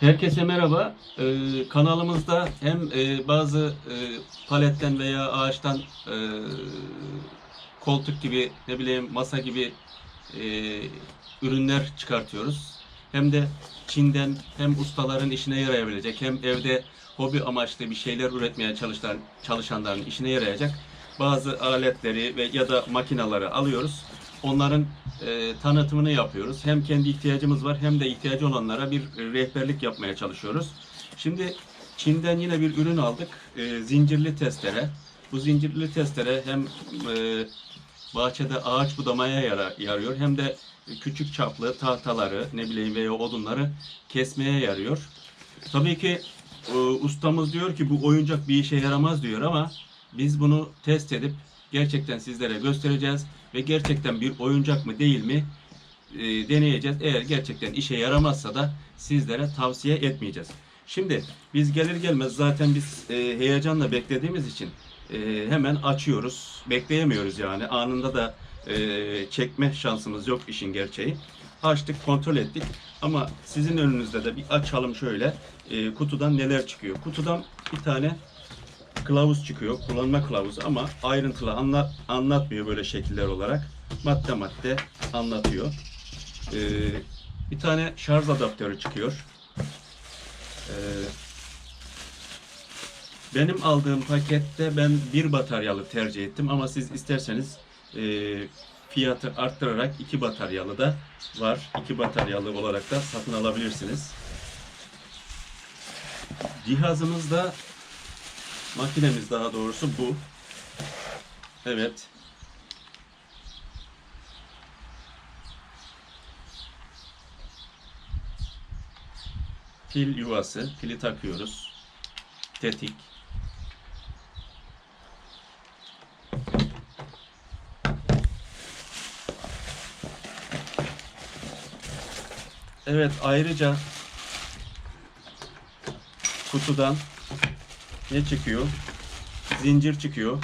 Herkese merhaba. Ee, kanalımızda hem e, bazı e, paletten veya ağaçtan e, koltuk gibi ne bileyim masa gibi e, ürünler çıkartıyoruz. Hem de Çin'den hem ustaların işine yarayabilecek hem evde hobi amaçlı bir şeyler üretmeye çalışan çalışanların işine yarayacak bazı aletleri ve ya da makinaları alıyoruz. Onların e, tanıtımını yapıyoruz. Hem kendi ihtiyacımız var hem de ihtiyacı olanlara bir rehberlik yapmaya çalışıyoruz. Şimdi Çin'den yine bir ürün aldık. E, zincirli testere. Bu zincirli testere hem e, bahçede ağaç budamaya yara- yarıyor hem de küçük çaplı tahtaları ne bileyim veya odunları kesmeye yarıyor. Tabii ki e, ustamız diyor ki bu oyuncak bir işe yaramaz diyor ama biz bunu test edip gerçekten sizlere göstereceğiz ve gerçekten bir oyuncak mı değil mi e, deneyeceğiz. Eğer gerçekten işe yaramazsa da sizlere tavsiye etmeyeceğiz. Şimdi biz gelir gelmez zaten biz e, heyecanla beklediğimiz için e, hemen açıyoruz. Bekleyemiyoruz yani anında da e, çekme şansımız yok işin gerçeği. Açtık kontrol ettik ama sizin önünüzde de bir açalım şöyle e, kutudan neler çıkıyor. Kutudan bir tane kılavuz çıkıyor. Kullanma kılavuzu ama ayrıntılı anla, anlatmıyor böyle şekiller olarak. Madde madde anlatıyor. Ee, bir tane şarj adaptörü çıkıyor. Ee, benim aldığım pakette ben bir bataryalı tercih ettim ama siz isterseniz e, fiyatı arttırarak iki bataryalı da var. İki bataryalı olarak da satın alabilirsiniz. Cihazımızda Makinemiz daha doğrusu bu. Evet. Pil yuvası. Pili takıyoruz. Tetik. Evet ayrıca kutudan ne çıkıyor? Zincir çıkıyor.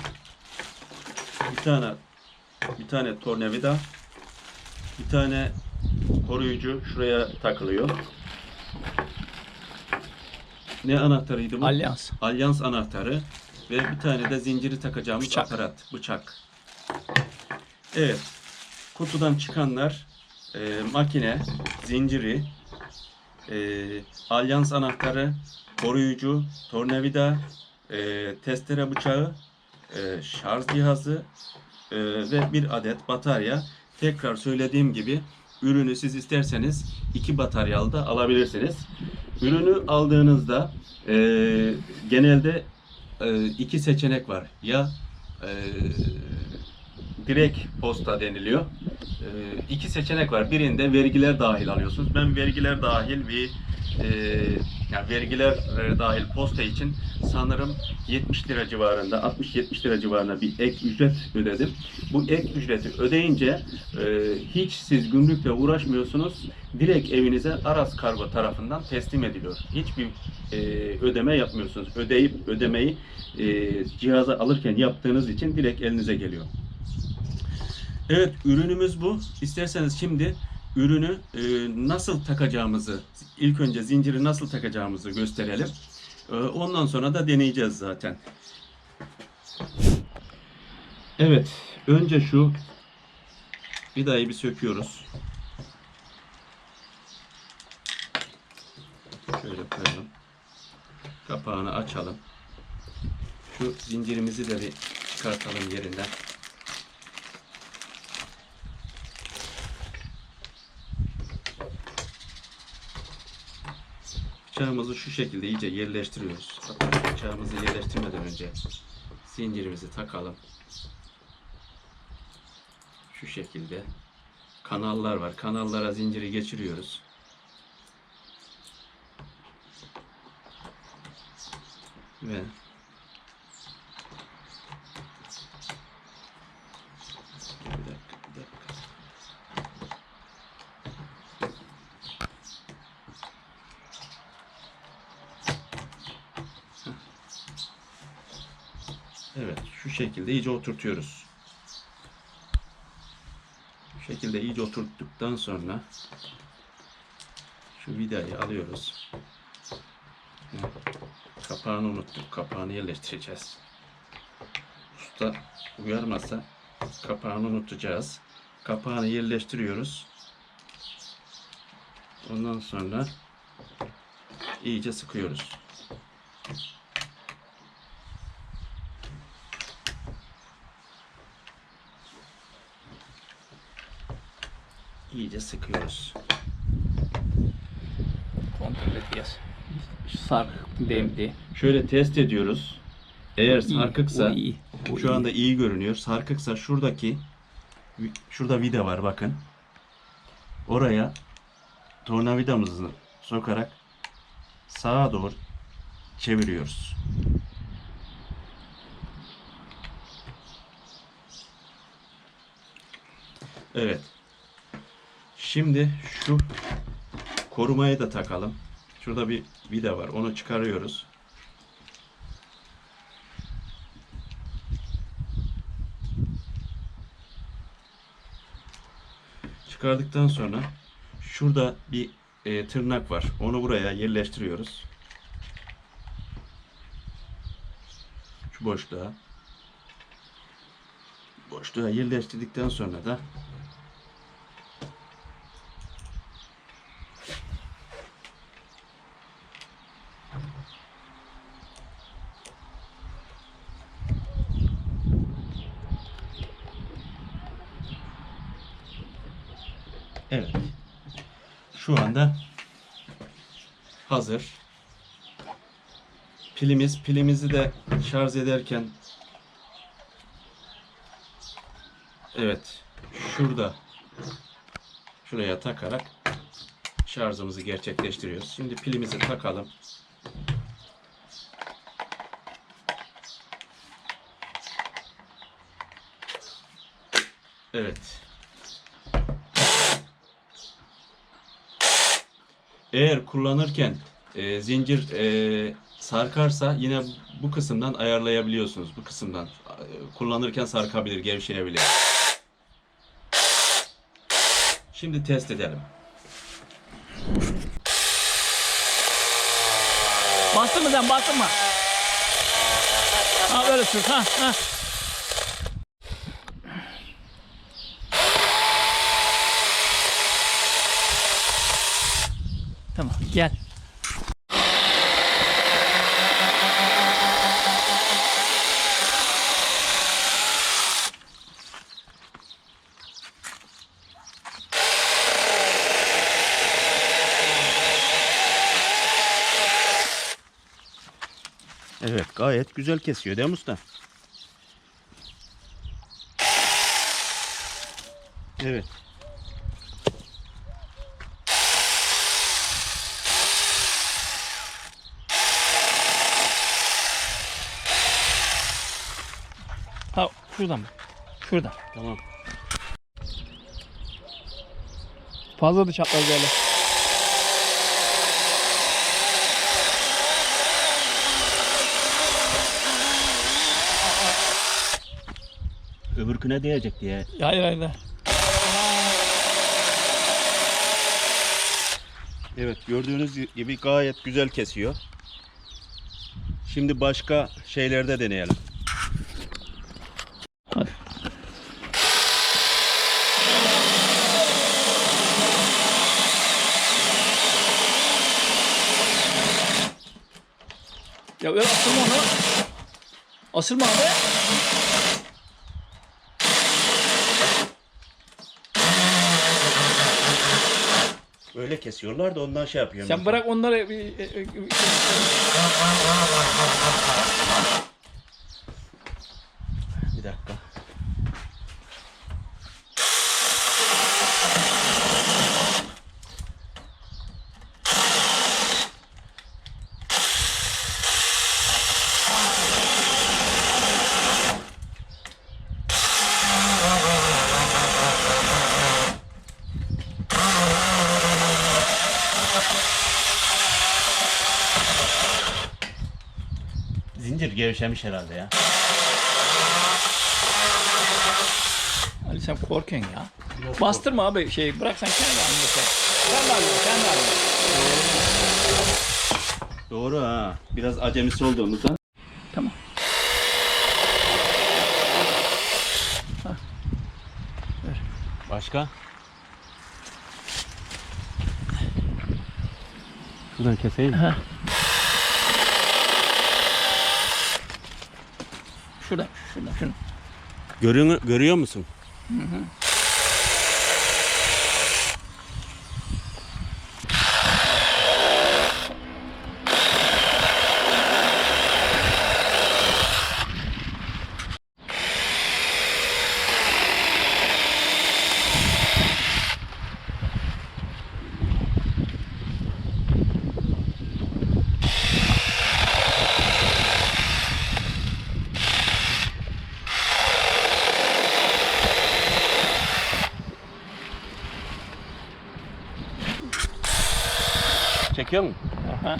Bir tane bir tane tornavida. Bir tane koruyucu şuraya takılıyor. Ne anahtarıydı bu? Alyans. Alyans anahtarı ve bir tane de zinciri takacağımız Bıçak. aparat, bıçak. Evet. Kutudan çıkanlar e, makine, zinciri, e, alyans anahtarı, koruyucu, tornavida, e, testere bıçağı, e, şarj cihazı e, ve bir adet batarya. Tekrar söylediğim gibi ürünü siz isterseniz iki bataryalı da alabilirsiniz. Ürünü aldığınızda e, genelde e, iki seçenek var. Ya e, direkt posta deniliyor. E, iki seçenek var. Birinde vergiler dahil alıyorsunuz. Ben vergiler dahil bir e, yani vergiler dahil posta için sanırım 70 lira civarında 60-70 lira civarında bir ek ücret ödedim. Bu ek ücreti ödeyince e, hiç siz gümrükle uğraşmıyorsunuz. Direkt evinize Aras Kargo tarafından teslim ediliyor. Hiçbir e, ödeme yapmıyorsunuz. Ödeyip ödemeyi e, cihaza alırken yaptığınız için direkt elinize geliyor. Evet ürünümüz bu. İsterseniz şimdi ürünü e, nasıl takacağımızı, ilk önce zinciri nasıl takacağımızı gösterelim. E, ondan sonra da deneyeceğiz zaten. Evet, önce şu vidayı bir söküyoruz. Şöyle koyalım. Kapağını açalım. Şu zincirimizi de bir çıkartalım yerinden. Bıçağımızı şu şekilde iyice yerleştiriyoruz. Hatta bıçağımızı yerleştirmeden önce zincirimizi takalım. Şu şekilde. Kanallar var. Kanallara zinciri geçiriyoruz. Ve bir dakika, bir dakika. Evet, şu şekilde iyice oturtuyoruz. Şu şekilde iyice oturttuktan sonra şu vidayı alıyoruz. Kapağını unuttuk. Kapağını yerleştireceğiz. Usta uyarmasa kapağını unutacağız. Kapağını yerleştiriyoruz. Ondan sonra iyice sıkıyoruz. İyice sıkıyoruz. Kontrol ediyoruz. Sark demdi. Şöyle test ediyoruz. Eğer İyi, sarkıksa o iyi, o şu iyi. anda iyi görünüyor. Sarkıksa şuradaki şurada vida var bakın. Oraya tornavidamızı sokarak sağa doğru çeviriyoruz. Evet. Şimdi şu korumayı da takalım. Şurada bir vida var. Onu çıkarıyoruz. Çıkardıktan sonra şurada bir e, tırnak var. Onu buraya yerleştiriyoruz. Şu boşluğa. Boşluğa yerleştirdikten sonra da Evet. Şu anda hazır. Pilimiz, pilimizi de şarj ederken Evet. Şurada şuraya takarak şarjımızı gerçekleştiriyoruz. Şimdi pilimizi takalım. Evet. Eğer kullanırken e, zincir e, sarkarsa yine bu kısımdan ayarlayabiliyorsunuz. Bu kısımdan e, kullanırken sarkabilir, gevşeyebilir. Şimdi test edelim. Bastın mı sen bastın mı? Ha böyle sür ha ha. Tamam gel. Evet, gayet güzel kesiyor değil mi usta? Evet. Ha şuradan mı? Şuradan. Tamam. Fazla da çapraz böyle. Öbürküne değecek diye. Hayır hayır. Evet, gördüğünüz gibi gayet güzel kesiyor. Şimdi başka şeylerde deneyelim. Hadi. Ya öyle asılma onu. Asılma abi. Böyle kesiyorlar da ondan şey yapıyorum. Sen bırak onları Zincir gevşemiş herhalde ya. Ali sen korkuyorsun ya. Bastırma abi şey bırak sen kendi halinde sen. Kendi halinde kendi halinde. Doğru ha. Biraz acemisi olduğumuzdan. Tamam. Başka? Şuradan keseyim. Ha. Şuradan, şuradan. Görüyor, görüyor musun? Çekiyor Aha.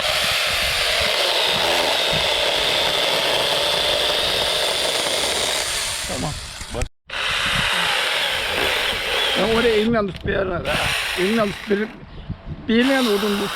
Tamam. Bak. Ya oraya elinle tut bir yerine. Elinle tut. Bir, bir elinle tut.